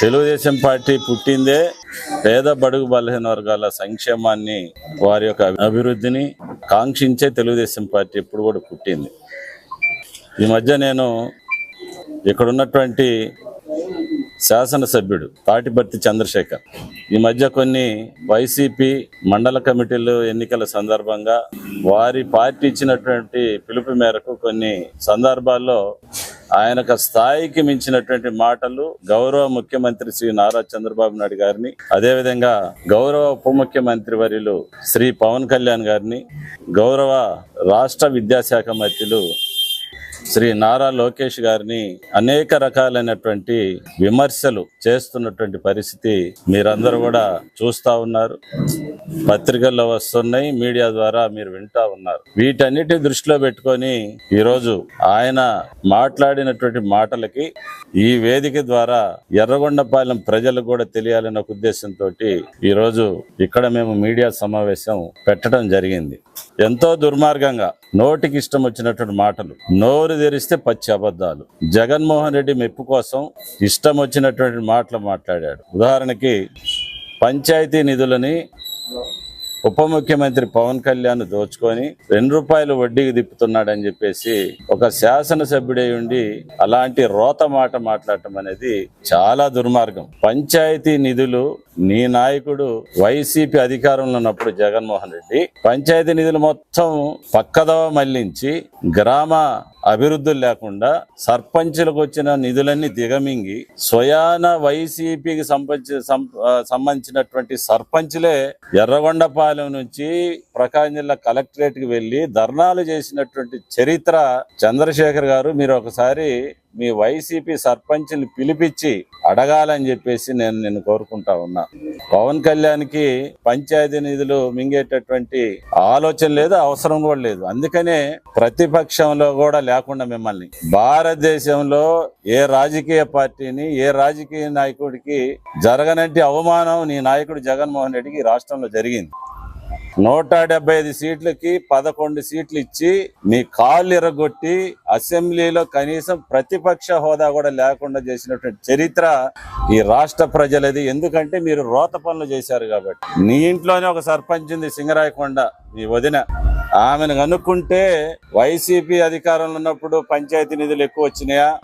Telugu Desam party పుట్టిందే పేద బడుగు బలహీన వర్గాల సంక్షేమాన్ని వారి యొక్క అభివృద్ధిని కాంక్షించే తెలుగుదేశం పార్టీ ఇప్పుడు కూడా పుట్టింది. ఈ మధ్య నేను ఇక్కడ ఉన్నటువంటి శాసనసభ్యుడు తాటిపర్తి చంద్రశేఖర్. ఈ మధ్య కొన్ని వైసీపీ మండల కమిటీలు ఎన్నికల సందర్భంగా వారి పార్టీ ఇచ్చినటువంటి పిలుపు మేరకు కొన్ని సందర్భాల్లో ఆయనకు స్థాయికి మించినటువంటి మాటలు గౌరవ ముఖ్యమంత్రి శ్రీ నారా చంద్రబాబు నాయుడు గారిని అదేవిధంగా గౌరవ ఉప ముఖ్యమంత్రి వర్యులు శ్రీ పవన్ కళ్యాణ్ గారిని గౌరవ రాష్ట్ర విద్యాశాఖ మంత్రులు శ్రీ నారా లోకేష్ గారిని అనేక రకాలైనటువంటి విమర్శలు చేస్తున్నటువంటి పరిస్థితి మీరందరూ కూడా చూస్తా ఉన్నారు. పత్రికల్లో వస్తున్నాయి మీడియా ద్వారా మీరు వింటా ఉన్నారు. వీటన్నిటి దృష్టిలో పెట్టుకొని ఈరోజు ఆయన మాట్లాడినటువంటి మాటలకి ఈ వేదిక ద్వారా ఎర్రగొండపాలెం ప్రజలకు కూడా తెలియాలన్న ఒక ఉద్దేశంతో ఈరోజు ఇక్కడ మేము మీడియా సమావేశం పెట్టడం జరిగింది. ఎంతో దుర్మార్గంగా నోటికి ఇష్టం వచ్చినటువంటి మాటలు నోరు తెరిస్తే పచ్చి అబద్ధాలు. జగన్మోహన్ రెడ్డి మెప్పు కోసం ఇష్టం వచ్చినటువంటి మాటలు మాట్లాడాడు. ఉదాహరణకి పంచాయతీ నిధులని ఉప ముఖ్యమంత్రి పవన్ కళ్యాణ్ దోచుకొని రెండు రూపాయలు వడ్డీకి తిప్పుతున్నాడని చెప్పేసి ఒక శాసనసభ్యుడై ఉండి అలాంటి రోత మాట మాట్లాడటం అనేది చాలా దుర్మార్గం. పంచాయతీ నిధులు నీ నాయకుడు వైసీపీ అధికారంలో ఉన్నప్పుడు జగన్మోహన్ రెడ్డి పంచాయతీ నిధులు మొత్తం పక్కదవ మళ్ళించి గ్రామ అభివృద్ధులు లేకుండా సర్పంచులకు వచ్చిన నిధులన్నీ దిగమింగి స్వయాన వైసీపీకి సంబంధించి సం- ఆ, సంబంధించినటువంటి సర్పంచులే ఎర్రగొండపాలెం నుంచి ప్రకాశం జిల్లా కలెక్టరేట్కి వెళ్ళి ధర్నాలు చేసినటువంటి చరిత్ర చంద్రశేఖర్ గారు మీరు ఒకసారి మీ వైసీపీ సర్పంచ్ని పిలిపించి అడగాలని చెప్పేసి నేను నేను కోరుకుంటా ఉన్నా. పవన్ కళ్యాణ్కి పంచాయతీ నిధులు మింగేటటువంటి ఆలోచన లేదు అవసరం కూడా లేదు. అందుకనే ప్రతిపక్షంలో కూడా లేకుండా మిమ్మల్ని. భారతదేశంలో ఏ రాజకీయ పార్టీని ఏ రాజకీయ నాయకుడికి జరగనంటి అవమానం నీ నాయకుడు జగన్మోహన్ రెడ్డికి రాష్ట్రంలో జరిగింది. నూట డెబ్బై ఐదు సీట్లకి పదకొండు సీట్లు ఇచ్చి మీ కాళ్ళు ఎరగొట్టి అసెంబ్లీలో కనీసం ప్రతిపక్ష హోదా కూడా లేకుండా చేసినటువంటి చరిత్ర ఈ రాష్ట్ర ప్రజలది. ఎందుకంటే మీరు రోత పనులు చేశారు కాబట్టి. నీ ఇంట్లోనే ఒక సర్పంచ్ ఉంది సింగరాయకొండ మీ వదిన. ఆమెను కనుక్కుంటే వైసీపీ అధికారంలో ఉన్నప్పుడు పంచాయతీ నిధులు ఎక్కువ వచ్చినాయా?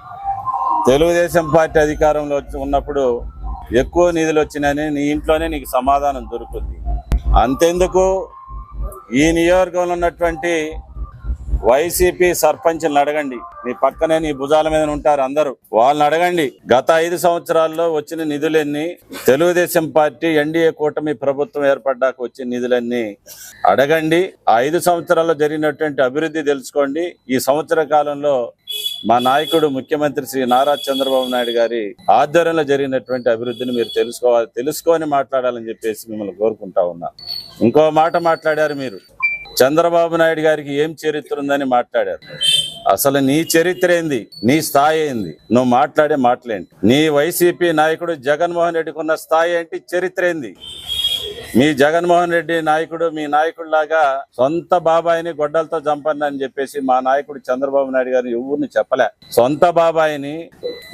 తెలుగుదేశం పార్టీ అధికారంలో ఉన్నప్పుడు ఎక్కువ నిధులు వచ్చినాయని నీ ఇంట్లోనే నీకు సమాధానం దొరుకుతుంది. అంతెందుకు? ఈ నియోజకవర్గంలో ఉన్నటువంటి వైసీపీ సర్పంచ్ని అడగండి. నీ పక్కనే నీ భుజాల మీద ఉంటారు అందరూ. వాళ్ళని అడగండి. గత ఐదు సంవత్సరాల్లో వచ్చిన నిధులన్నీ తెలుగుదేశం పార్టీ ఎన్డీఏ కూటమి ప్రభుత్వం ఏర్పడ్డాక వచ్చిన నిధులన్నీ అడగండి. ఆ ఐదు సంవత్సరాల్లో జరిగినటువంటి అభివృద్ధి తెలుసుకోండి. ఈ సంవత్సర కాలంలో మా నాయకుడు ముఖ్యమంత్రి శ్రీ నారా చంద్రబాబు నాయుడు గారి ఆధ్వర్యంలో జరిగినటువంటి అభివృద్ధిని మీరు తెలుసుకోవాలి తెలుసుకొని మాట్లాడాలని చెప్పేసి మిమ్మల్ని కోరుకుంటా ఉన్నా. ఇంకో మాట మాట్లాడారు మీరు. చంద్రబాబు నాయుడు గారికి ఏం చరిత్ర ఉందని మాట్లాడారు. అసలు నీ చరిత్ర ఏంది? నీ స్థాయి ఏంది? నువ్వు మాట్లాడే మాటలేంటి? నీ వైసీపీ నాయకుడు జగన్మోహన్ రెడ్డికి ఉన్న స్థాయి ఏంటి? చరిత్ర ఏంది? మీ జగన్మోహన్ రెడ్డి నాయకుడు మీ నాయకుడిలాగా సొంత బాబాయిని గొడ్డలతో చంపండి అని చెప్పేసి మా నాయకుడు చంద్రబాబు నాయుడు గారు ఎవరిని చెప్పలే. సొంత బాబాయిని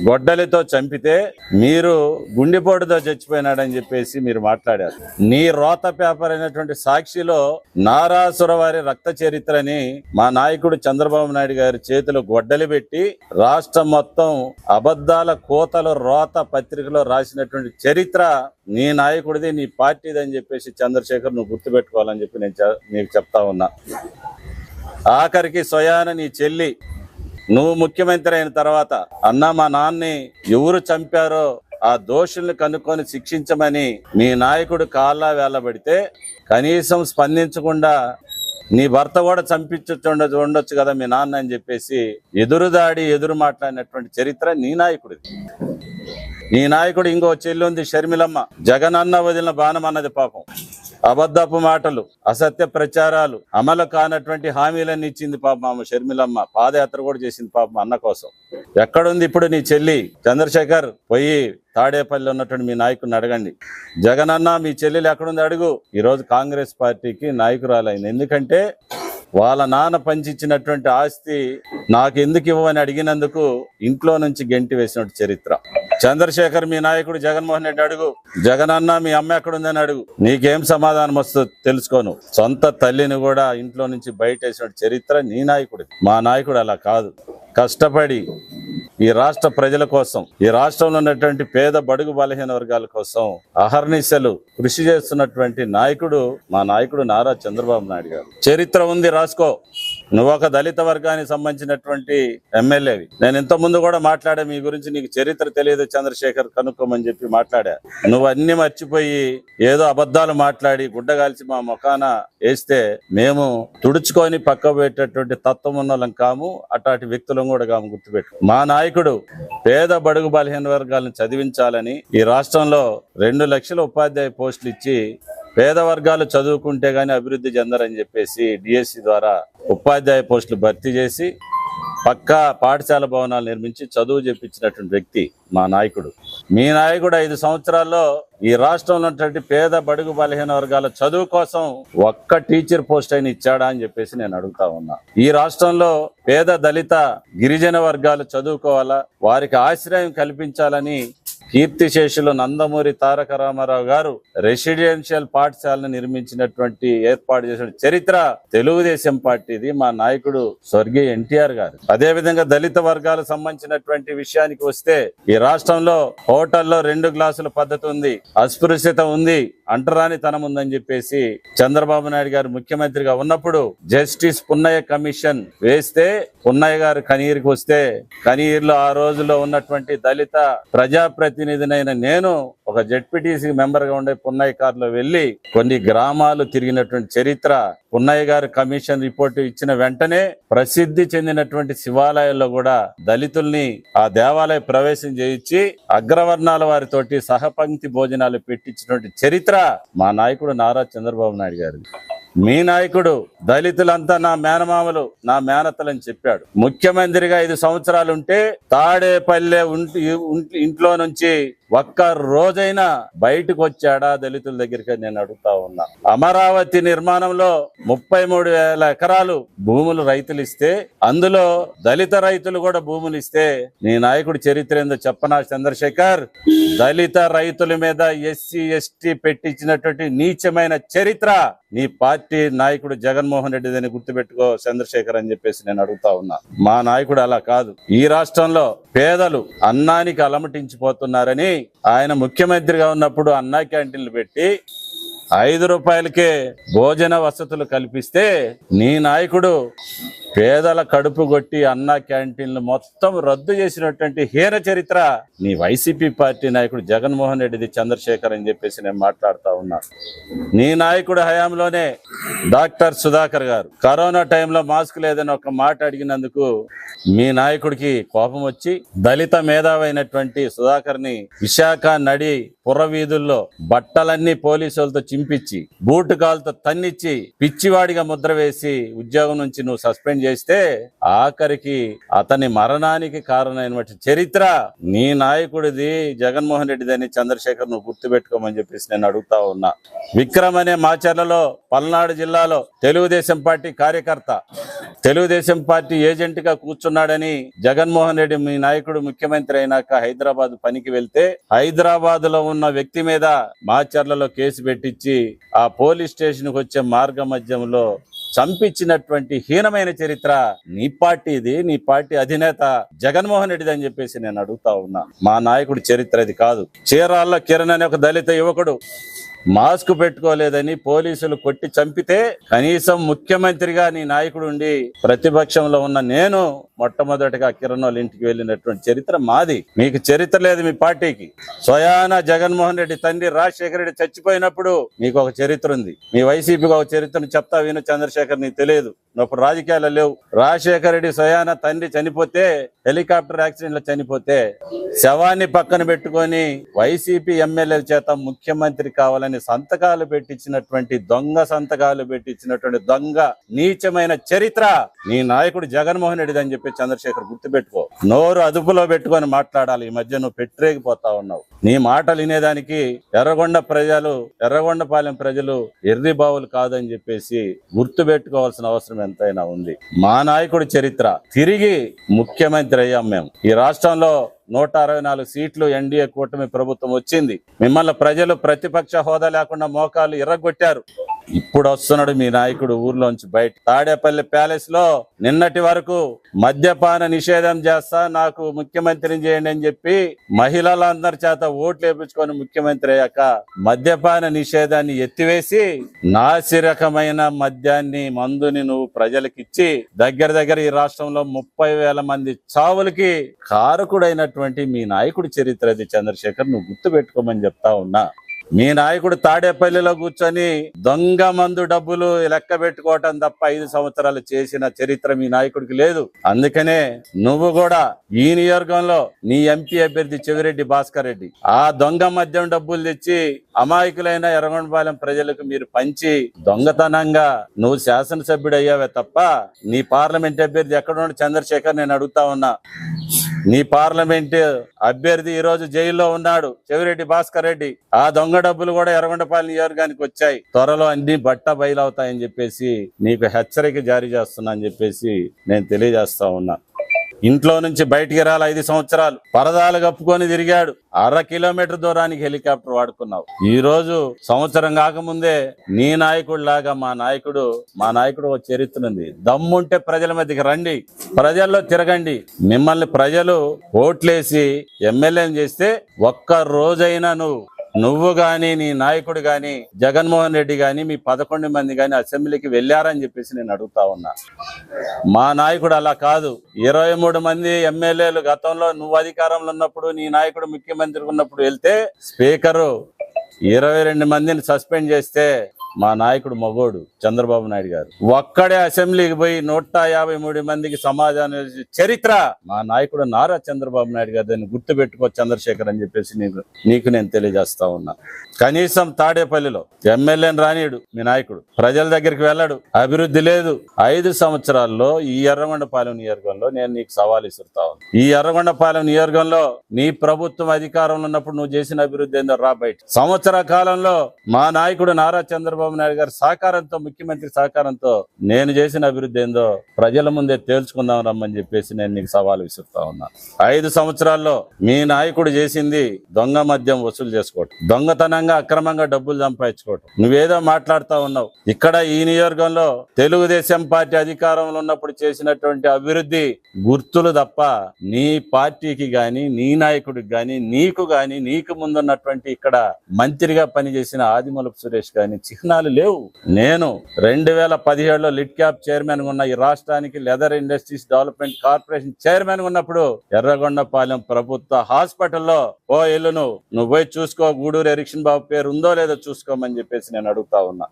గొడ్డలితో చంపితే మీరు గుండెపోటుతో చచ్చిపోయినాడని చెప్పేసి మీరు మాట్లాడారు. నీ రోత పేపర్ అయినటువంటి సాక్షిలో నారాసుర వారి రక్త చరిత్రని మా నాయకుడు చంద్రబాబు నాయుడు గారి చేతిలో గొడ్డలి పెట్టి రాష్ట్రం మొత్తం అబద్ధాల కోతలు రోత పత్రికలో రాసినటువంటి చరిత్ర నీ నాయకుడిది నీ పార్టీది అని చెప్పేసి చంద్రశేఖర్ నువ్వు గుర్తుపెట్టుకోవాలని చెప్పి నేను నీకు చెప్తా ఉన్నా. ఆఖరికి స్వయాన నీ చెల్లి నువ్వు ముఖ్యమంత్రి అయిన తర్వాత అన్న మా నాన్ని ఎవరు చంపారో ఆ దోషుల్ని కనుక్కొని శిక్షించమని నీ నాయకుడు కాళ్ళ వేలబడితే కనీసం స్పందించకుండా నీ భర్త కూడా చంపించుండ ఉండొచ్చు కదా మీ నాన్న అని చెప్పేసి ఎదురుదాడి ఎదురు మాట్లాడినటువంటి చరిత్ర నీ నాయకుడిది. నీ నాయకుడు ఇంకో చెల్లి ఉంది షర్మిలమ్మ. జగనన్న వదిలిన బాణం అన్నది పాపం. అబద్ధపు మాటలు అసత్య ప్రచారాలు అమలు కానటువంటి హామీలన్నీ ఇచ్చింది పాపం ఆమె షర్మిలమ్మ. పాదయాత్ర కూడా చేసింది పాపం అన్న కోసం. ఎక్కడుంది ఇప్పుడు నీ చెల్లి? చంద్రశేఖర్ పోయి తాడేపల్లి ఉన్నటువంటి మీ నాయకుడిని అడగండి. జగనన్న మీ చెల్లెలు ఎక్కడుంది అడుగు. ఈరోజు కాంగ్రెస్ పార్టీకి నాయకురాలైంది. ఎందుకంటే వాళ్ళ నాన్న పంచిచ్చినటువంటి ఆస్తి నాకు ఎందుకు ఇవ్వని అడిగినందుకు ఇంట్లో నుంచి గెంటి వేసినట్టు చరిత్ర. చంద్రశేఖర్ మీ నాయకుడు జగన్మోహన్ రెడ్డి అడుగు. జగన్ అన్న మీ అమ్మ ఎక్కడుందని అడుగు. నీకేం సమాధానం వస్తుందో తెలుసుకోను. సొంత తల్లిని కూడా ఇంట్లో నుంచి బయట వేసిన చరిత్ర నీ నాయకుడు మా నాయకుడు అలా కాదు. కష్టపడి ఈ రాష్ట్ర ప్రజల కోసం ఈ రాష్ట్రంలో ఉన్నటువంటి పేద బడుగు బలహీన వర్గాల కోసం అహర్నిశలు కృషి చేస్తున్నటువంటి నాయకుడు మా నాయకుడు నారా చంద్రబాబు నాయుడు గారు. చరిత్ర ఉంది రాసుకో. నువ్వు ఒక దళిత వర్గానికి సంబంధించినటువంటి ఎమ్మెల్యేవి. నేను ఇంత ముందు కూడా మాట్లాడా మీ గురించి నీకు చరిత్ర తెలియదు చంద్రశేఖర్ కనుక్కోమని చెప్పి మాట్లాడా. నువ్వు అన్ని మర్చిపోయి ఏదో అబద్ధాలు మాట్లాడి గుడ్డగాల్చి మా ముఖాన వేస్తే మేము తుడుచుకొని పక్క పెట్టేటువంటి తత్వం ఉన్న వాళ్ళం కాము అట్లాంటి వ్యక్తులం కూడా కాము గుర్తుపెట్టు మా నాయకుడు పేద బడుగు బలహీన వర్గాలను చదివించాలని ఈ రాష్ట్రంలో రెండు లక్షల ఉపాధ్యాయ పోస్టులు ఇచ్చి పేద వర్గాలు చదువుకుంటే గానీ అభివృద్ధి చెందరని చెప్పేసి డిఎస్సి ద్వారా ఉపాధ్యాయ పోస్టులు భర్తీ చేసి పక్కా పాఠశాల భవనాలు నిర్మించి చదువు చెప్పించినటువంటి వ్యక్తి మా నాయకుడు. మీ నాయకుడు ఐదు సంవత్సరాల్లో ఈ రాష్ట్రంలో ఉన్నటువంటి పేద బడుగు బలహీన వర్గాల చదువు కోసం ఒక్క టీచర్ పోస్ట్ అయిన ఇచ్చాడా అని చెప్పేసి నేను అడుగుతా ఉన్నా. ఈ రాష్ట్రంలో పేద దళిత గిరిజన వర్గాలు చదువుకోవాలా? వారికి ఆశ్రయం కల్పించాలని కీర్తిశేషులు నందమూరి తారక రామారావు గారు రెసిడెన్షియల్ పాఠశాలను నిర్మించినటువంటి ఏర్పాటు చేసిన చరిత్ర తెలుగుదేశం పార్టీది మా నాయకుడు స్వర్గీయ ఎన్టీఆర్ గారు. అదే విధంగా దళిత వర్గాలకు సంబంధించినటువంటి విషయానికి వస్తే ఈ రాష్ట్రంలో హోటల్లో రెండు గ్లాసుల పద్ధతి ఉంది. అస్పృశ్యత ఉంది అంటరానితనం ఉందని చెప్పేసి చంద్రబాబు నాయుడు గారు ముఖ్యమంత్రిగా ఉన్నప్పుడు జస్టిస్ పున్నయ్య కమిషన్ వేస్తే పున్నయ్య గారు కనీరుకి వస్తే కనీరులో ఆ రోజులో ఉన్నటువంటి దళిత ప్రజాప్రతి ప్రతినిధినైన నేను ఒక జెడ్పీటీసీ మెంబర్గా ఉండే పున్నయ్య కారులో వెళ్ళి కొన్ని గ్రామాలు తిరిగినటువంటి చరిత్ర పున్నయ్య గారు కమిషన్ రిపోర్ట్ ఇచ్చిన వెంటనే ప్రసిద్ధి చెందినటువంటి శివాలయాల్లో కూడా దళితుల్ని ఆ దేవాలయ ప్రవేశం చేయించి అగ్రవర్ణాల వారితోటి సహపంక్తి భోజనాలు పెట్టించినటువంటి చరిత్ర మా నాయకుడు నారా చంద్రబాబు నాయుడు గారు మీ నాయకుడు దళితులంతా నా మేనమామలు నా మేనతలని చెప్పాడు. ముఖ్యమంత్రిగా ఐదు సంవత్సరాలు ఉంటే తాడేపల్లె ఉంటి- ఇంట్లో నుంచి ఒక్క రోజైనా బయటకు వచ్చాడా దళితుల దగ్గరికి నేను అడుగుతా ఉన్నా. అమరావతి నిర్మాణంలో ముప్పై మూడు వేల ఎకరాలు భూములు రైతులు ఇస్తే అందులో దళిత రైతులు కూడా భూములు ఇస్తే నీ నాయకుడి చరిత్ర ఏందో చెప్పనా చంద్రశేఖర్? దళిత రైతుల మీద ఎస్సీ ఎస్టీ పెట్టించినటువంటి నీచమైన చరిత్ర నీ పార్టీ నాయకుడు జగన్మోహన్ రెడ్డి దాన్ని గుర్తుపెట్టుకో చంద్రశేఖర్ అని చెప్పేసి నేను అడుగుతా ఉన్నా. మా నాయకుడు అలా కాదు. ఈ రాష్ట్రంలో పేదలు అన్నానికి అలమటించిపోతున్నారని ఆయన ముఖ్యమంత్రిగా ఉన్నప్పుడు అన్నా క్యాంటీన్లు పెట్టి ఐదు రూపాయలకే భోజన వసతులు కల్పిస్తే నీ నాయకుడు పేదల కడుపు కొట్టి అన్నా క్యాంటీన్లు మొత్తం రద్దు చేసినటువంటి హీన చరిత్ర నీ వైసీపీ పార్టీ నాయకుడు జగన్మోహన్ రెడ్డిది చంద్రశేఖర్ అని చెప్పేసి నేను మాట్లాడుతూ ఉన్నా. నీ నాయకుడు హయాంలోనే డాక్టర్ సుధాకర్ గారు. కరోనా టైంలో మాస్క్ లేదని ఒక మాట అడిగినందుకు మీ నాయకుడికి కోపం వచ్చి దళిత మేధావైనటువంటి సుధాకర్ని విశాఖ నడి పుర్రవీధుల్లో బట్టలన్నీ పోలీసులతో చింపించి బూటు కాలుతో తన్నిచ్చి పిచ్చివాడిగా ముద్ర వేసి ఉద్యోగం నుంచి నువ్వు సస్పెండ్ చేస్తే ఆఖరికి అతని మరణానికి కారణమైనటువంటి చరిత్ర నీ నాయకుడిది జగన్మోహన్ రెడ్డిదని చంద్రశేఖర్ నువ్వు గుర్తుపెట్టుకోమని చెప్పేసి నేను అడుగుతా ఉన్నా. విక్రమ్ అనే మాచర్లలో పల్నాడు జిల్లాలో తెలుగుదేశం పార్టీ కార్యకర్త తెలుగుదేశం పార్టీ ఏజెంట్గా కూర్చున్నాడని జగన్మోహన్ రెడ్డి మీ నాయకుడు ముఖ్యమంత్రి అయినాక హైదరాబాద్ పనికి వెళ్తే హైదరాబాద్లో ఉన్న వ్యక్తి మీద మాచర్లలో కేసు పెట్టించి ఆ పోలీస్ స్టేషన్కు వచ్చే మార్గ మధ్యంలో చంపించినటువంటి హీనమైన చరిత్ర నీ పార్టీది నీ పార్టీ అధినేత జగన్మోహన్ రెడ్డిది అని చెప్పేసి నేను అడుగుతా ఉన్నా. మా నాయకుడి చరిత్ర అది కాదు. చీరాల్లో కిరణ్ అనే ఒక దళిత యువకుడు మాస్క్ పెట్టుకోలేదని పోలీసులు కొట్టి చంపితే కనీసం ముఖ్యమంత్రిగా నీ నాయకుడు ఉండి ప్రతిపక్షంలో ఉన్న నేను మొట్టమొదటిగా కిరణ్ వాళ్ళ ఇంటికి వెళ్ళినటువంటి చరిత్ర మాది. మీకు చరిత్ర లేదు మీ పార్టీకి. స్వయాన జగన్మోహన్ రెడ్డి తండ్రి రాజశేఖర రెడ్డి చచ్చిపోయినప్పుడు మీకు ఒక చరిత్ర ఉంది. మీ వైసీపీకి ఒక చరిత్రను చెప్తా విను చంద్రశేఖర్ నీకు తెలియదు. నువ్వు రాజకీయాలు లేవు. రాజశేఖర రెడ్డి స్వయాన తండ్రి చనిపోతే హెలికాప్టర్ యాక్సిడెంట్లో చనిపోతే శవాన్ని పక్కన పెట్టుకొని వైసీపీ ఎమ్మెల్యేల చేత ముఖ్యమంత్రి కావాలని సంతకాలు పెట్టించినటువంటి దొంగ సంతకాలు పెట్టించినటువంటి దొంగ నీచమైన చరిత్ర. నీ నాయకుడు జగన్మోహన్ రెడ్డి అని చెప్పి నాయకుడు చంద్రశేఖర్ గుర్తుపెట్టుకో. నోరు అదుపులో పెట్టుకొని మాట్లాడాలి. ఈ మధ్య నువ్వు పెట్టరేగిపోతా ఉన్నావు. నీ మాటలు వినేదానికి ఎర్రగొండ ప్రజలు ఎర్రగొండపాలెం ప్రజలు ఎర్రి బావులు కాదని చెప్పేసి గుర్తు పెట్టుకోవాల్సిన అవసరం ఎంతైనా ఉంది. మా నాయకుడి చరిత్ర. తిరిగి ముఖ్యమంత్రి అయ్యాం మేము. ఈ రాష్ట్రంలో నూట అరవై నాలుగు సీట్లు ఎన్డీఏ కూటమి ప్రభుత్వం వచ్చింది. మిమ్మల్ని ప్రజలు ప్రతిపక్ష హోదా లేకుండా మోకాలు ఎర్రగొట్టారు ఇప్పుడు వస్తున్నాడు మీ నాయకుడు ఊర్లోంచి బయట. తాడేపల్లి ప్యాలెస్లో నిన్నటి వరకు మద్యపాన నిషేధం చేస్తా నాకు ముఖ్యమంత్రిని చేయండి అని చెప్పి మహిళలందరి చేత ఓట్లు వేపించుకొని ముఖ్యమంత్రి అయ్యాక మద్యపాన నిషేధాన్ని ఎత్తివేసి నాసిరకమైన మద్యాన్ని మందుని నువ్వు ప్రజలకిచ్చి దగ్గర దగ్గర ఈ రాష్ట్రంలో ముప్పై వేల మంది చావులకి ఉన్నటువంటి మీ నాయకుడి చరిత్ర అది చంద్రశేఖర్ నువ్వు గుర్తు పెట్టుకోమని చెప్తా ఉన్నా. మీ నాయకుడు తాడేపల్లిలో కూర్చొని దొంగ మందు డబ్బులు లెక్క పెట్టుకోవటం తప్ప ఐదు సంవత్సరాలు చేసిన చరిత్ర మీ నాయకుడికి లేదు. అందుకనే నువ్వు కూడా ఈ నియోజకంలో నీ ఎంపీ అభ్యర్థి చెవిరెడ్డి భాస్కర్ రెడ్డి. ఆ దొంగ మద్యం డబ్బులు తెచ్చి అమాయకులైన ఎర్రగొండపాలెం ప్రజలకు మీరు పంచి దొంగతనంగా నువ్వు శాసనసభ్యుడు అయ్యావే తప్ప నీ పార్లమెంట్ అభ్యర్థి ఎక్కడ చంద్రశేఖర్ నేను అడుగుతా ఉన్నా. నీ పార్లమెంట్ అభ్యర్థి ఈ రోజు జైల్లో ఉన్నాడు. చెవిరెడ్డి భాస్కర్ రెడ్డి. ఆ దొంగ డబ్బులు కూడా ఎర్రగొండపాలి నియోజకానికి వచ్చాయి. త్వరలో అన్ని బట్ట బయలవుతాయని చెప్పేసి నీకు హెచ్చరిక జారీ చేస్తున్నా అని చెప్పేసి నేను తెలియజేస్తా ఉన్నా. ఇంట్లో నుంచి బయటికి రాలి ఐదు సంవత్సరాలు. పరదాలు కప్పుకొని తిరిగాడు. అర కిలోమీటర్ దూరానికి హెలికాప్టర్ వాడుకున్నావు. ఈ రోజు సంవత్సరం కాకముందే నీ నాయకుడు లాగా మా నాయకుడు మా నాయకుడు ఒక చరిత్రనుంది దమ్ముంటే ప్రజల మధ్యకి రండి. ప్రజల్లో తిరగండి. మిమ్మల్ని ప్రజలు ఓట్లేసి ఎమ్మెల్యేని చేస్తే ఒక్క రోజైనా నువ్వు నువ్వు గాని నీ నాయకుడు గాని జగన్మోహన్ రెడ్డి గాని మీ పదకొండు మంది గాని అసెంబ్లీకి వెళ్ళారని చెప్పేసి నేను అడుగుతా ఉన్నా. మా నాయకుడు అలా కాదు. ఇరవై మూడు మంది ఎమ్మెల్యేలు గతంలో నువ్వు అధికారంలో ఉన్నప్పుడు నీ నాయకుడు ముఖ్యమంత్రి ఉన్నప్పుడు వెళ్తే స్పీకరు ఇరవై రెండు మందిని సస్పెండ్ చేస్తే మా నాయకుడు మగోడు చంద్రబాబు నాయుడు గారు. ఒక్కడే అసెంబ్లీకి పోయి నూట యాభై మూడు మందికి సమాధానం చరిత్ర. మా నాయకుడు నారా చంద్రబాబు నాయుడు గారు దాన్ని గుర్తు పెట్టుకో చంద్రశేఖర్ అని చెప్పేసి నీకు నీకు నేను తెలియజేస్తా ఉన్నా. కనీసం తాడేపల్లిలో ఎమ్మెల్యేని రానియుడు మీ నాయకుడు. ప్రజల దగ్గరికి వెళ్ళడు. అభివృద్ధి లేదు. ఐదు సంవత్సరాల్లో ఈ ఎర్రగొండపాలెం నియోజకవర్గంలో నేను నీకు సవాల్ ఇస్తుతా ఈ ఎర్రగొండపాలెం నియోజకవర్గంలో నీ ప్రభుత్వం అధికారంలో ఉన్నప్పుడు నువ్వు చేసిన అభివృద్ధి ఏందో రా బయట. సంవత్సర కాలంలో మా నాయకుడు నారా చంద్రబాబు చంద్రబాబు నాయుడు గారి సహకారంతో ముఖ్యమంత్రి సహకారంతో నేను చేసిన అభివృద్ధి ఏందో ప్రజల ముందే తేల్చుకుందాం రమ్మని చెప్పేసి నేను నీకు సవాల్ విసురుతా ఉన్నా. ఐదు సంవత్సరాల్లో మీ నాయకుడు చేసింది దొంగ మద్యం వసూలు చేసుకోవటం దొంగతనంగా అక్రమంగా డబ్బులు సంపాదించుకోవటం. నువ్వేదో మాట్లాడుతా ఉన్నావు. ఇక్కడ ఈ నియోజకంలో తెలుగుదేశం పార్టీ అధికారంలో ఉన్నప్పుడు చేసినటువంటి అభివృద్ధి గుర్తులు తప్ప నీ పార్టీకి గాని నీ నాయకుడికి గాని నీకు గాని నీకు ముందున్నటువంటి ఇక్కడ మంత్రిగా పనిచేసిన ఆదిమలపు సురేష్ గాని చిహ్న ప్రయోజనాలు లేవు. నేను రెండు వేల పదిహేడులో లిట్ క్యాప్ చైర్మన్ ఉన్న ఈ రాష్ట్రానికి leather industries development corporation chairman ఉన్నప్పుడు ఎర్రగొండపాలెం ప్రభుత్వ హాస్పిటల్లో ఓ ఇల్లు నువ్వు నువ్వు పోయి చూసుకో గూడూరు ఎరిక్షన్ బాబు పేరు ఉందో లేదో చూసుకోమని చెప్పేసి నేను అడుగుతా ఉన్నా.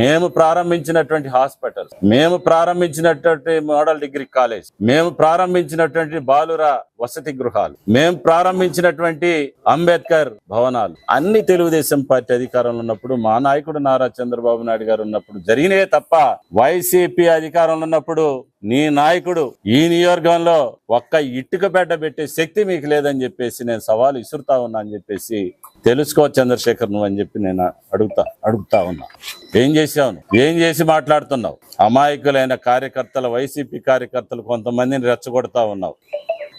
మేము ప్రారంభించినటువంటి హాస్పిటల్ మేము ప్రారంభించినటువంటి మోడల్ డిగ్రీ కాలేజ్ మేము ప్రారంభించినటువంటి బాలురా వసతి గృహాలు. మేము ప్రారంభించినటువంటి అంబేద్కర్ భవనాలు. అన్ని తెలుగుదేశం పార్టీ అధికారంలో ఉన్నప్పుడు మా నాయకుడు నారా చంద్రబాబు నాయుడు గారు ఉన్నప్పుడు జరిగినే తప్ప వైసీపీ అధికారంలో ఉన్నప్పుడు నీ నాయకుడు ఈ నియోజకవర్గంలో ఒక్క ఇటుక బెడ్డ పెట్టే శక్తి మీకు లేదని చెప్పేసి నేను సవాలు ఇసురుతా ఉన్నా అని చెప్పేసి తెలుసుకో చంద్రశేఖర్ నువ్వు అని చెప్పి నేను అడుగుతా అడుగుతా ఉన్నా. ఏం చేసావు ఏం చేసి మాట్లాడుతున్నావు? అమాయకులైన కార్యకర్తల వైసీపీ కార్యకర్తలు కొంతమందిని రెచ్చగొడతా ఉన్నావు.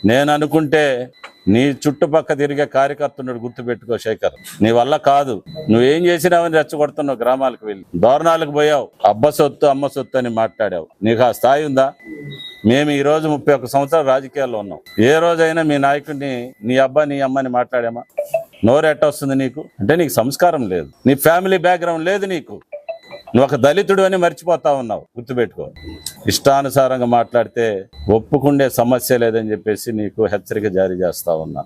నేను అనుకుంటే నీ చుట్టుపక్క తిరిగే కార్యకర్తనుడు గుర్తుపెట్టుకో శేఖర్. నీ వల్ల కాదు. నువ్వేం చేసినావని రెచ్చగొడుతున్నావు గ్రామాలకు వెళ్ళి. దోరణాలకు పోయావు. అబ్బ సొత్తు అమ్మ సొత్తు అని మాట్లాడావు. నీకు ఆ స్థాయి ఉందా? మేము ఈ రోజు ముప్పై ఒక్క సంవత్సరాలు రాజకీయాల్లో ఉన్నాం. ఏ రోజైనా మీ నాయకుడిని నీ అబ్బా నీ అమ్మని మాట్లాడామా? నోరు ఎట్ట వస్తుంది నీకు? అంటే నీకు సంస్కారం లేదు. నీ ఫ్యామిలీ బ్యాక్గ్రౌండ్ లేదు నీకు. నువ్వు ఒక దళితుడు అని మర్చిపోతా ఉన్నావు. గుర్తుపెట్టుకో. ఇష్టానుసారంగా మాట్లాడితే ఒప్పుకుండే సమస్య లేదని చెప్పేసి నీకు హెచ్చరిక జారీ చేస్తా ఉన్నా.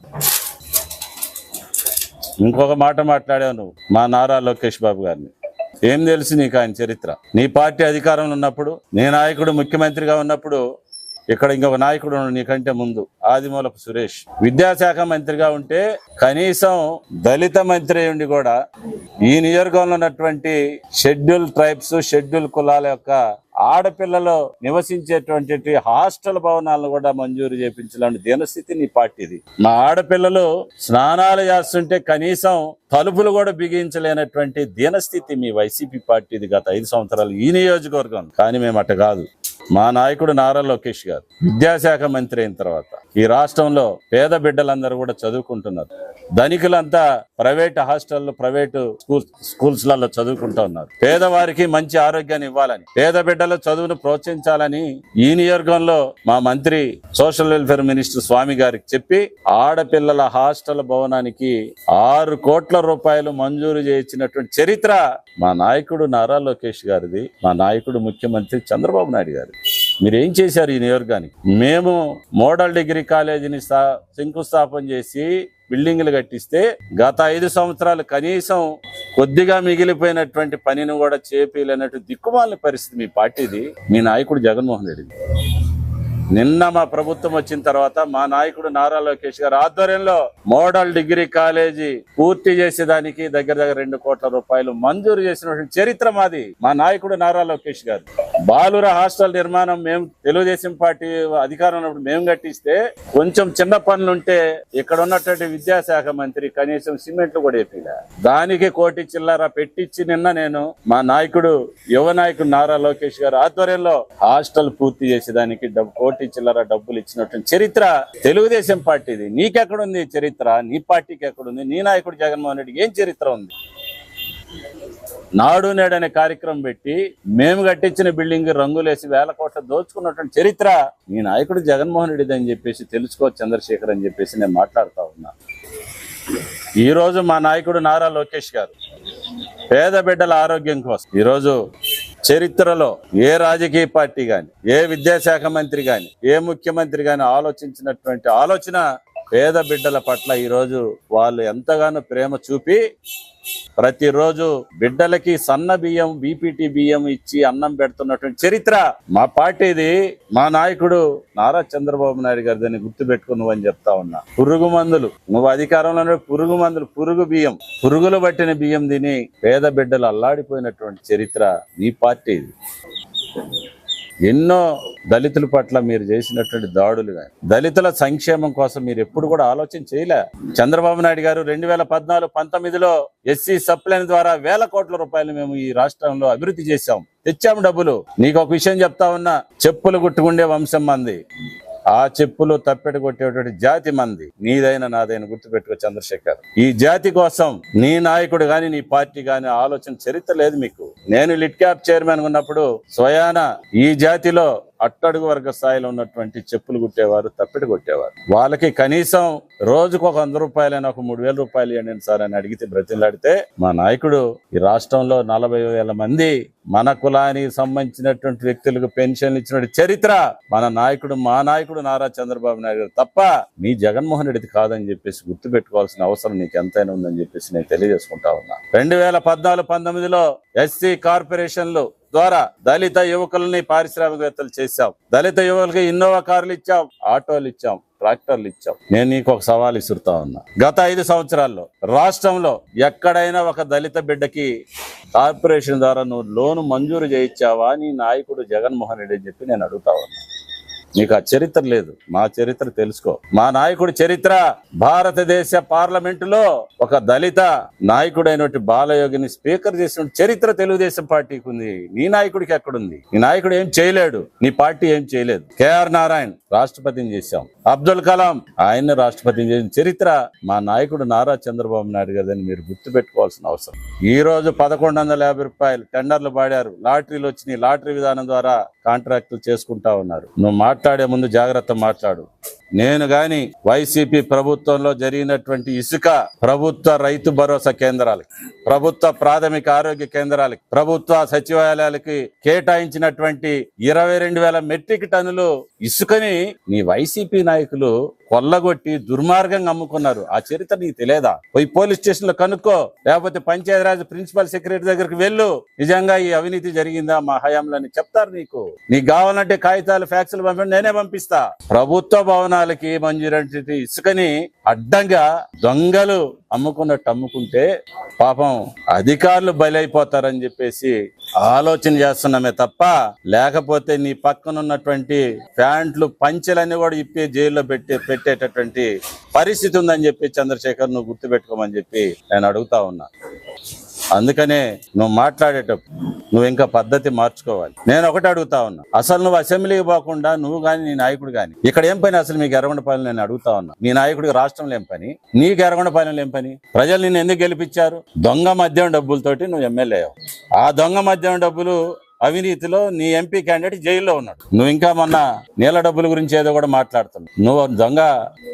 ఇంకొక మాట మాట్లాడావు నువ్వు మా నారా లోకేష్ బాబు గారిని. ఏం తెలుసు నీకు ఆయన చరిత్ర? నీ పార్టీ అధికారంలో ఉన్నప్పుడు నీ నాయకుడు ముఖ్యమంత్రిగా ఉన్నప్పుడు ఇక్కడ ఇంకొక నాయకుడు నీకంటే ముందు ఆదిమూలపు సురేష్. విద్యాశాఖ మంత్రిగా ఉంటే కనీసం దళిత మంత్రి ఉండి కూడా ఈ నియోజకవర్గంలో ఉన్నటువంటి షెడ్యూల్ ట్రైబ్స్ షెడ్యూల్ కులాల యొక్క ఆడపిల్లలు నివసించేటువంటి హాస్టల్ భవనాలను కూడా మంజూరు చేపించాలని దీనస్థితి నీ పార్టీది. మా ఆడపిల్లలు స్నానాలు చేస్తుంటే కనీసం తలుపులు కూడా బిగించలేనటువంటి దీనస్థితి మీ వైసీపీ పార్టీది గత ఐదు సంవత్సరాలు ఈ నియోజకవర్గం. కానీ మేము అట్ట కాదు. మా నాయకుడు నారా లోకేష్ గారు విద్యాశాఖ మంత్రి అయిన తర్వాత ఈ రాష్ట్రంలో పేద బిడ్డలందరూ కూడా చదువుకుంటున్నారు. ధనికులంతా ప్రైవేట్ హాస్టల్లో ప్రైవేట్ స్కూల్ స్కూల్స్లలో చదువుకుంటూ ఉన్నారు. పేదవారికి మంచి ఆరోగ్యాన్ని ఇవ్వాలని పేద బిడ్డల చదువును ప్రోత్సహించాలని ఈ నియోజకంలో మా మంత్రి సోషల్ వెల్ఫేర్ మినిస్టర్ స్వామి గారికి చెప్పి ఆడపిల్లల హాస్టల్ భవనానికి ఆరు కోట్ల రూపాయలు మంజూరు చేయించినటువంటి చరిత్ర మా నాయకుడు నారా లోకేష్ గారిది మా నాయకుడు ముఖ్యమంత్రి చంద్రబాబు నాయుడు గారిది. మీరు ఏం చేశారు ఈ నియోజకానికి మేము మోడల్ డిగ్రీ కాలేజీని స్థా- శంకుస్థాపన చేసి బిల్డింగ్లు కట్టిస్తే గత ఐదు సంవత్సరాలు కనీసం కొద్దిగా మిగిలిపోయినటువంటి పనిని కూడా చేపీలన్నట్టు దిక్కుమాలిన పరిస్థితి మీ పార్టీది. మీ నాయకుడు జగన్మోహన్ రెడ్డి నిన్న మా ప్రభుత్వం వచ్చిన తర్వాత మా నాయకుడు నారా లోకేష్ గారు ఆధ్వర్యంలో మోడల్ డిగ్రీ కాలేజీ పూర్తి చేసేదానికి దగ్గర దగ్గర రెండు కోట్ల రూపాయలు మంజూరు చేసినటువంటి చరిత్ర మాది. మా నాయకుడు నారా లోకేష్ గారు. బాలుర హాస్టల్ నిర్మాణం మేము తెలుగుదేశం పార్టీ అధికారం ఉన్నప్పుడు మేము కట్టిస్తే కొంచెం చిన్న పనులుంటే ఇక్కడ ఉన్నటువంటి విద్యాశాఖ మంత్రి కనీసం సిమెంట్లు కూడా వేపిలా. దానికి కోటి చిల్లర పెట్టించి నిన్న నేను మా నాయకుడు యువ నాయకుడు నారా లోకేష్ గారు ఆధ్వర్యంలో హాస్టల్ పూర్తి చేసేదానికి డబ్బు పార్టీ చిల్లర డబ్బులు ఇచ్చినట్టు చరిత్ర తెలుగుదేశం పార్టీది. నీకెక్కడుంది చరిత్ర? నీ పార్టీకి ఎక్కడుంది? నీ నాయకుడు జగన్మోహన్ రెడ్డికి ఏం చరిత్ర ఉంది? నాడు నేడు అనే కార్యక్రమం పెట్టి మేము కట్టించిన బిల్డింగ్ రంగులేసి వేల కోట్లు దోచుకున్నటువంటి చరిత్ర మీ నాయకుడు జగన్మోహన్ రెడ్డిది అని చెప్పేసి తెలుసుకో చంద్రశేఖర్ అని చెప్పేసి నేను మాట్లాడుతా ఉన్నా. ఈ రోజు మా నాయకుడు నారా లోకేష్ గారు పేద బిడ్డల ఆరోగ్యం కోసం. ఈరోజు చరిత్రలో ఏ రాజకీయ పార్టీ కానీ ఏ విద్యాశాఖ మంత్రి కానీ ఏ ముఖ్యమంత్రి కానీ ఆలోచించినటువంటి ఆలోచన పేద బిడ్డల పట్ల ఈరోజు వాళ్ళు ఎంతగానో ప్రేమ చూపి ప్రతిరోజు బిడ్డలకి సన్న బియ్యం బీపీటీ బియ్యం ఇచ్చి అన్నం పెడుతున్నటువంటి చరిత్ర మా పార్టీది మా నాయకుడు నారా చంద్రబాబు నాయుడు గారి దాన్ని గుర్తు పెట్టుకున్నావు అని చెప్తా ఉన్నా. పురుగు మందులు నువ్వు అధికారంలో పురుగు మందులు పురుగు బియ్యం పురుగులు పట్టిన బియ్యం తిని పేద బిడ్డలు అల్లాడిపోయినటువంటి చరిత్ర మీ పార్టీది. ఎన్నో దళితుల పట్ల మీరు చేసినటువంటి దాడులు కానీ దళితుల సంక్షేమం కోసం మీరు ఎప్పుడు కూడా ఆలోచన చేయలే. చంద్రబాబు నాయుడు గారు రెండు వేల పద్నాలుగు పంతొమ్మిదిలో ఎస్సీ సప్లైన్ ద్వారా వేల కోట్ల రూపాయలు మేము ఈ రాష్ట్రంలో అభివృద్ధి చేశాం. తెచ్చాము డబ్బులు. నీకు ఒక విషయం చెప్తా ఉన్నా చెప్పులు గుట్టుకుండే వంశం మంది. ఆ చెప్పులు తప్పెట కొట్టేటువంటి జాతి మంది నీదైన నాదైన గుర్తుపెట్టుకో చంద్రశేఖర్. ఈ జాతి కోసం నీ నాయకుడు గాని నీ పార్టీ గాని ఆలోచన చరిత్ర లేదు మీకు. నేను లిట్ క్యాప్ చైర్మన్ ఉన్నప్పుడు స్వయాన ఈ జాతిలో అట్టడుగు వర్గ స్థాయిలో ఉన్నటువంటి చెప్పులు కుట్టేవారు తప్పిడి కొట్టేవారు. వాళ్ళకి కనీసం రోజుకు ఒక వంద రూపాయలైనా ఒక మూడు వేల రూపాయలు ఇవ్వండి సార్ అని అడిగితే బ్రతిలాడితే మా నాయకుడు ఈ రాష్ట్రంలో నలభై వేల మంది మన కులానికి సంబంధించినటువంటి వ్యక్తులకు పెన్షన్లు ఇచ్చిన చరిత్ర మన నాయకుడు మా నాయకుడు నారా చంద్రబాబు నాయుడు గారు తప్ప మీ జగన్మోహన్ రెడ్డిది కాదని చెప్పేసి గుర్తు పెట్టుకోవాల్సిన అవసరం నీకు ఎంతైనా ఉందని చెప్పేసి నేను తెలియజేసుకుంటా ఉన్నా. రెండు వేల పద్నాలుగు పంతొమ్మిదిలో ఎస్సీ కార్పొరేషన్లు ద్వారా దళిత యువకులని పారిశ్రామికవేత్తలు చేశాం దళిత యువకులకి ఇన్నోవా కార్లు ఇచ్చాం ఆటోలు ఇచ్చాం ట్రాక్టర్లు ఇచ్చాం నేను నీకు ఒక సవాల్ ఇసురుతా ఉన్నా. గత ఐదు సంవత్సరాల్లో రాష్ట్రంలో ఎక్కడైనా ఒక దళిత బిడ్డకి కార్పొరేషన్ ద్వారా నువ్వు లోను మంజూరు చేయించావా నీ నాయకుడు జగన్మోహన్ రెడ్డి అని చెప్పి నేను అడుగుతా ఉన్నా. నీకు ఆ చరిత్ర లేదు. మా చరిత్ర తెలుసుకో. మా నాయకుడి చరిత్ర భారతదేశ పార్లమెంటులో ఒక దళిత నాయకుడైనటువంటి బాలయోగిని స్పీకర్ చేసిన చరిత్ర తెలుగుదేశం పార్టీకి ఉంది. నీ నాయకుడికి ఎక్కడుంది? నీ నాయకుడు ఏం చేయలేడు. నీ పార్టీ ఏం చేయలేదు. కేఆర్ నారాయణ్ రాష్ట్రపతిని చేశాం. అబ్దుల్ కలాం ఆయన్ని రాష్ట్రపతిని చేసిన చరిత్ర మా నాయకుడు నారా చంద్రబాబు నాయుడు గారిని మీరు గుర్తుపెట్టుకోవాల్సిన అవసరం. ఈ రోజు పదకొండు వందల యాభై రూపాయలు టెండర్లు పాడారు లాటరీలు వచ్చినాయి. లాటరీ విధానం ద్వారా కాంట్రాక్టులు చేసుకుంటా ఉన్నారు. నువ్వు మాట్లాడే ముందు జాగ్రత్త మాట్లాడు. నేను గాని వైసీపీ ప్రభుత్వంలో జరిగినటువంటి ఇసుక ప్రభుత్వ రైతు భరోసా కేంద్రాలకి ప్రభుత్వ ప్రాథమిక ఆరోగ్య కేంద్రాలకి ప్రభుత్వ సచివాలయాలకి కేటాయించినటువంటి ఇరవై రెండు వేల మెట్రిక్ టన్నులు ఇసుకని నీ వైసీపీ నాయకులు కొల్లగొట్టి దుర్మార్గంగా అమ్ముకున్నారు. ఆ చరిత్ర నీకు తెలియదా? పోయి పోలీస్ స్టేషన్లో కనుక్కో లేకపోతే పంచాయతీరాజ్ ప్రిన్సిపల్ సెక్రటరీ దగ్గరికి వెళ్ళు. నిజంగా ఈ అవినీతి జరిగిందా మా హయాంలో అని చెప్తారు నీకు. నీకు కావాలంటే కాగితాలు ఫ్యాక్సులు పంపండి నేనే పంపిస్తా. ప్రభుత్వ భవనాలకి దుకాణాలకి ఇసుకని అడ్డంగా దొంగలు అమ్ముకున్నట్టు అమ్ముకుంటే పాపం అధికారులు బలైపోతారని చెప్పేసి ఆలోచన చేస్తున్నామే తప్ప లేకపోతే నీ పక్కన ఉన్నటువంటి ప్యాంట్లు పంచెలన్నీ కూడా ఇప్పి జైల్లో పెట్టి పెట్టేటటువంటి పరిస్థితి ఉందని చెప్పి చంద్రశేఖర్ నువ్వు గుర్తుపెట్టుకోమని చెప్పి నేను అడుగుతా ఉన్నా. అందుకనే నువ్వు మాట్లాడేటప్పుడు నువ్వు ఇంకా పద్ధతి మార్చుకోవాలి. నేను ఒకటి అడుగుతా ఉన్నా. అసలు నువ్వు అసెంబ్లీకి పోకుండా నువ్వు కానీ నీ నాయకుడు కానీ ఇక్కడ ఏం పని అసలు మీకు ఎర్రగొండపాలెం నేను అడుగుతా ఉన్నా? నీ నాయకుడికి రాష్ట్రంలో ఏం పని? నీకు ఎర్రగొండపాలెంలో ఏం పని? ప్రజలు నిన్ను ఎందుకు గెలిపించారు? దొంగ మద్యం డబ్బులతోటి నువ్వు ఎమ్మెల్యే ఆ దొంగ మద్యం డబ్బులు అవినీతిలో నీ ఎంపీ క్యాండిడేట్ జైల్లో ఉన్నాడు. నువ్వు ఇంకా మొన్న నీళ్ళ డబ్బుల గురించి ఏదో కూడా మాట్లాడుతున్నావు. నువ్వు దొంగ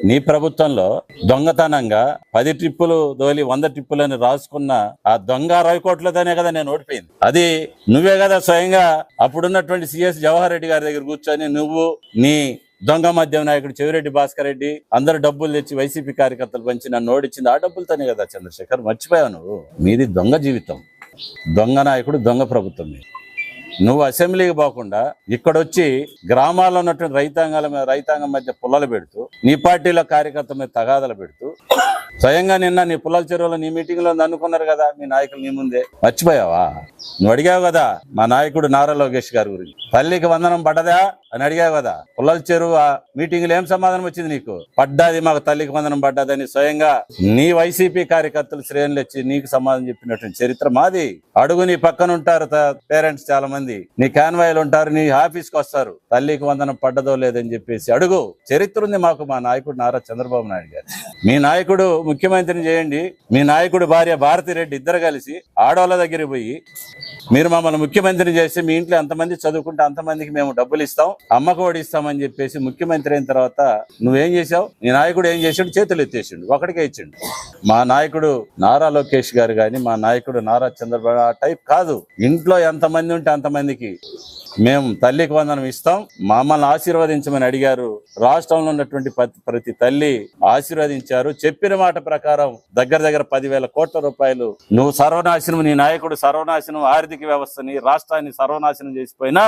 నీ ప్రభుత్వంలో దొంగతనంగా పది ట్రిప్పులు దోలి వంద ట్రిప్పులు అని రాసుకున్న ఆ దొంగ అరవై కోట్లతోనే కదా నేను ఓడిపోయింది. అది నువ్వే కదా స్వయంగా అప్పుడున్నటువంటి సిఎస్ జవహర్ రెడ్డి గారి దగ్గర కూర్చొని నువ్వు నీ దొంగ మద్యం నాయకుడు చెవిరెడ్డి భాస్కర్ రెడ్డి అందరు డబ్బులు తెచ్చి వైసీపీ కార్యకర్తలు పంచి నన్ను ఓడిచ్చింది. ఆ డబ్బులతోనే కదా చంద్రశేఖర్ మర్చిపోయావు నువ్వు. మీది దొంగ జీవితం. దొంగ నాయకుడు దొంగ ప్రభుత్వం మీది. నువ్వు అసెంబ్లీకి పోకుండా ఇక్కడొచ్చి గ్రామాల్లో ఉన్నటువంటి రైతాంగాల మీద రైతాంగం మధ్య పుల్లలు పెడుతూ నీ పార్టీలో కార్యకర్త మీద తగాదలు పెడుతూ స్వయంగా నిన్న నీ పుల్లల చెరువులో నీ మీటింగ్లో అనుకున్నారు కదా మీ నాయకులు నీ ముందే. మర్చిపోయావా? నువ్వు అడిగావు కదా మా నాయకుడు నారా లోకేష్ గారి గురించి. తల్లికి వందనం పడ్డదా అని అడిగావు కదా పుల్లల చెరువు ఆ మీటింగ్లో ఏం సమాధానం వచ్చింది నీకు? పడ్డాది మాకు తల్లికి వందనం పడ్డదని స్వయంగా నీ వైసీపీ కార్యకర్తలు శ్రేణులు వచ్చి నీకు సమాధానం చెప్పినటువంటి చరిత్ర మాది. అడుగు నీ పక్కన ఉంటారు పేరెంట్స్ చాలా మంది నీ కాన్వాయిలు ఉంటారు నీ ఆఫీస్కి వస్తారు. తల్లికి వందనం పడ్డదో లేదని చెప్పేసి అడుగు. చరిత్ర ఉంది మాకు మా నాయకుడు నారా చంద్రబాబు నాయుడు గారు. మీ నాయకుడు ముఖ్యమంత్రిని చేయండి. మీ నాయకుడు భార్య భారతి రెడ్డి ఇద్దరు కలిసి ఆడవాళ్ళ దగ్గరికి పోయి మీరు మమ్మల్ని ముఖ్యమంత్రిని చేసి మీ ఇంట్లో ఎంతమంది చదువుకుంటే అంతమందికి మేము డబ్బులు ఇస్తాం అమ్మకు కూడా ఇస్తామని చెప్పేసి ముఖ్యమంత్రి అయిన తర్వాత నువ్వేం చేసావు నీ నాయకుడు ఏం చేసాడు? చేతులు ఎత్తేసిండు. ఒకటికే ఇచ్చిండు. మా నాయకుడు నారా లోకేష్ గారు కానీ మా నాయకుడు నారా చంద్రబాబు ఆ టైప్ కాదు. ఇంట్లో ఎంతమంది ఉంటే అంతమందికి మేము తల్లికి వందనం ఇస్తాం. మమ్మల్ని ఆశీర్వదించమని అడిగారు. రాష్ట్రంలో ఉన్నటువంటి ప్రతి ప్రతి తల్లి ఆశీర్వదించారు. చెప్పిన మాట ప్రకారం దగ్గర దగ్గర పదివేల కోట్ల రూపాయలు నువ్వు సర్వనాశనం నీ నాయకుడు సర్వనాశనం ఆర్థిక వ్యవస్థని రాష్ట్రాన్ని సర్వనాశనం చేసిపోయినా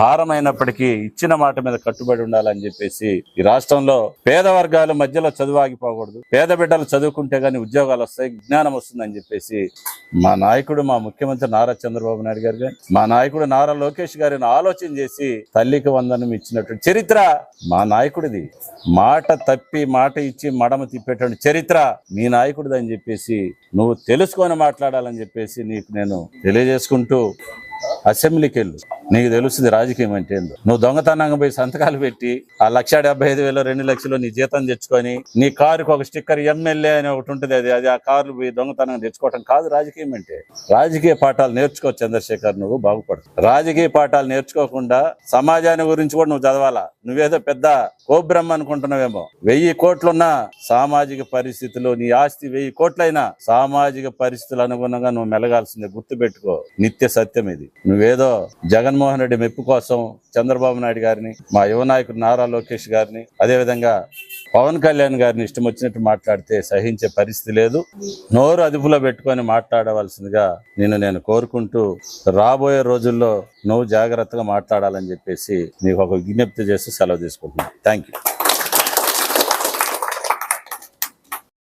భారమైనప్పటికీ ఇచ్చిన మాట మీద కట్టుబడి ఉండాలని చెప్పేసి ఈ రాష్ట్రంలో పేద వర్గాల మధ్యలో చదువు ఆగిపోకూడదు పేద బిడ్డలు చదువుకుంటే గానీ ఉద్యోగాలు వస్తాయి జ్ఞానం వస్తుందని చెప్పేసి మా నాయకుడు మా ముఖ్యమంత్రి నారా చంద్రబాబు నాయుడు గారు మా నాయకుడు నారా లోకేష్ గారిని ఆలోచన చేసి తల్లికి వందనం ఇచ్చినట్టు చరిత్ర మా నాయకుడిది. మాట తప్పి మాట ఇచ్చి మడమ తిప్పేటువంటి చరిత్ర మీ నాయకుడిది అని చెప్పేసి నువ్వు తెలుసుకొని మాట్లాడాలని చెప్పేసి నీకు నేను తెలియజేసుకుంటూ అసెంబ్లీకి వెళ్ళు నీకు తెలుస్తుంది రాజకీయం అంటే ఏందో. నువ్వు దొంగతనంగా పోయి సంతకాలు పెట్టి ఆ లక్ష డెబ్బై ఐదు వేలు రెండు లక్షలు నీ జీతం తెచ్చుకొని నీ కారుకు ఒక స్టిక్కర్ ఎమ్మెల్యే అని ఒకటి ఉంటుంది అది అది ఆ కారు పోయి దొంగతనంగా తెచ్చుకోవటం కాదు రాజకీయం అంటే. రాజకీయ పాఠాలు నేర్చుకో చంద్రశేఖర్ నువ్వు బాగుపడు. రాజకీయ పాఠాలు నేర్చుకోకుండా సమాజాన్ని గురించి కూడా నువ్వు చదవాలా? నువ్వేదో పెద్ద కోబ్రహ్మ అనుకుంటున్నావేమో. వెయ్యి కోట్లున్న సామాజిక పరిస్థితులు నీ ఆస్తి వెయ్యి కోట్లైనా సామాజిక పరిస్థితులు అనుగుణంగా నువ్వు మెలగాల్సిందే. గుర్తుపెట్టుకో. నిత్య సత్యం ఇది. నువ్వేదో జగన్మోహన్ రెడ్డి మెప్పు కోసం చంద్రబాబు నాయుడు గారిని మా యువ నాయకుడు నారా లోకేష్ గారిని అదేవిధంగా పవన్ కళ్యాణ్ గారిని ఇష్టం వచ్చినట్టు మాట్లాడితే సహించే పరిస్థితి లేదు. నోరు అదుపులో పెట్టుకొని మాట్లాడవలసిందిగా నేను నేను కోరుకుంటూ రాబోయే రోజుల్లో నువ్వు జాగ్రత్తగా మాట్లాడాలని చెప్పేసి నీకు ఒక విజ్ఞప్తి చేసి సెలవు తీసుకుంటున్నాను. Thank you